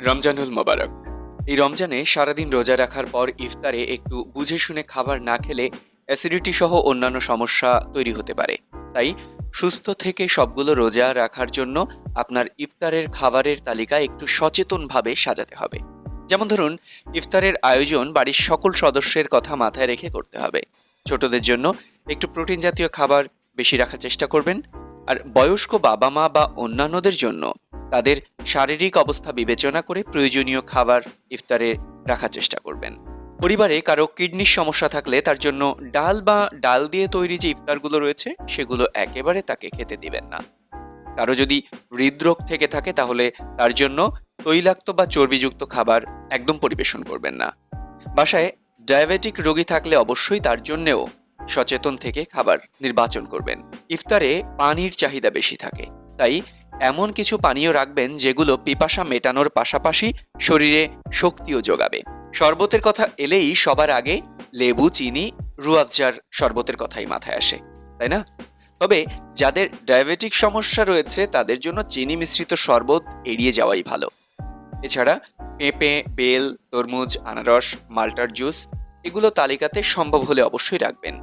রমজানুল মোবারক। এই রমজানে সারাদিন রোজা রাখার পর ইফতারে একটু বুঝে শুনে খাবার না খেলে অ্যাসিডিটি সহ অন্যান্য সমস্যা তৈরি হতে পারে। তাই সুস্থ থেকে সবগুলো রোজা রাখার জন্য আপনার ইফতারের খাবারের তালিকা একটু সচেতনভাবে সাজাতে হবে। যেমন ধরুন, ইফতারের আয়োজন বাড়ির সকল সদস্যের কথা মাথায় রেখে করতে হবে। ছোটদের জন্য একটু প্রোটিন জাতীয় খাবার বেশি রাখার চেষ্টা করবেন। আর বয়স্ক বাবা মা বা অন্যান্যদের জন্য তাদের শারীরিক অবস্থা বিবেচনা করে প্রয়োজনীয় খাবার ইফতারে রাখার চেষ্টা করবেন। পরিবারে কারও কিডনির সমস্যা থাকলে তার জন্য ডাল বা ডাল দিয়ে তৈরি যে ইফতারগুলো রয়েছে, সেগুলো একেবারে তাকে খেতে দিবেন না। কারও যদি হৃদরোগ থেকে থাকে, তাহলে তার জন্য তৈলাক্ত বা চর্বিযুক্ত খাবার একদম পরিবেশন করবেন না। বাসায় ডায়াবেটিক রোগী থাকলে অবশ্যই তার জন্যেও সচেতন থেকে খাবার নির্বাচন করবেন। ইফতারে পানির চাহিদা বেশি থাকে, তাই এমন কিছু পানীয় রাখবেন যেগুলো পিপাসা মেটানোর পাশাপাশি শরীরে শক্তিও যোগাবে। শরবতের কথা এলেই সবার আগে লেবু, চিনি, রুয়াবজার শরবতের কথাই মাথায় আসে, তাই না? তবে যাদের ডায়াবেটিক সমস্যা রয়েছে, তাদের জন্য চিনি মিশ্রিত শরবত এড়িয়ে যাওয়াই ভালো। এছাড়া পেঁপে, বেল, তরমুজ, আনারস, মাল্টার জুস এগুলো তালিকাতে সম্ভব হলে অবশ্যই রাখবেন।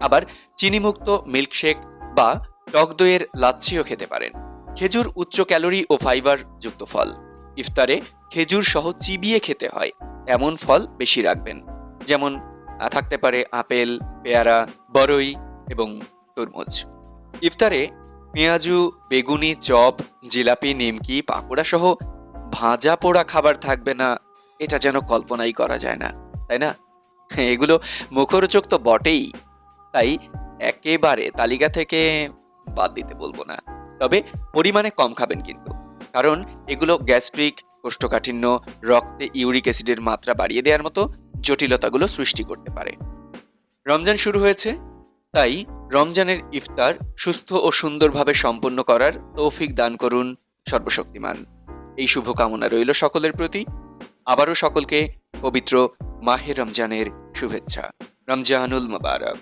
আবার চিনিমুক্ত মিল্কশেক বা টক দইয়ের লাচ্ছিও খেতে পারেন। খেজুর উচ্চ ক্যালোরি ও ফাইবার যুক্ত ফল। ইফতারে খেজুর সহ চিবিয়ে খেতে হয়। এমন ফল বেশি রাখবেন। যেমন থাকতে পারে আপেল, পেয়ারা, বরই এবং তরমুজ। ইফতারে পেঁয়াজু, বেগুনি, চপ, জিলাপি, নিমকি পাকোড়া সহ ভাজা পোড়া খাবার থাকবে না। এটা যেন কল্পনাই করা যায় না, তাই না? এগুলো মুখরোচক তো বটেই। তাই একেবারে তালিকা থেকে বাদ দিতে বলব না। তবে পরিমাণে কম খাবেন কিন্তু। কারণ এগুলো গ্যাস্ট্রিক, কোষ্ঠকাঠিন্য, রক্তে ইউরিক অ্যাসিডের মাত্রা বাড়িয়ে দেওয়ার মতো জটিলতাগুলো সৃষ্টি করতে পারে। রমজান শুরু হয়েছে, তাই রমজানের ইফতার সুস্থ ও সুন্দরভাবে সম্পন্ন করার তৌফিক দান করুন সর্বশক্তিমান। এই শুভ কামনা রইল সকলের প্রতি। আবারও সকলকে পবিত্র মাহে রমজানের শুভেচ্ছা। রমজানুল মোবারক।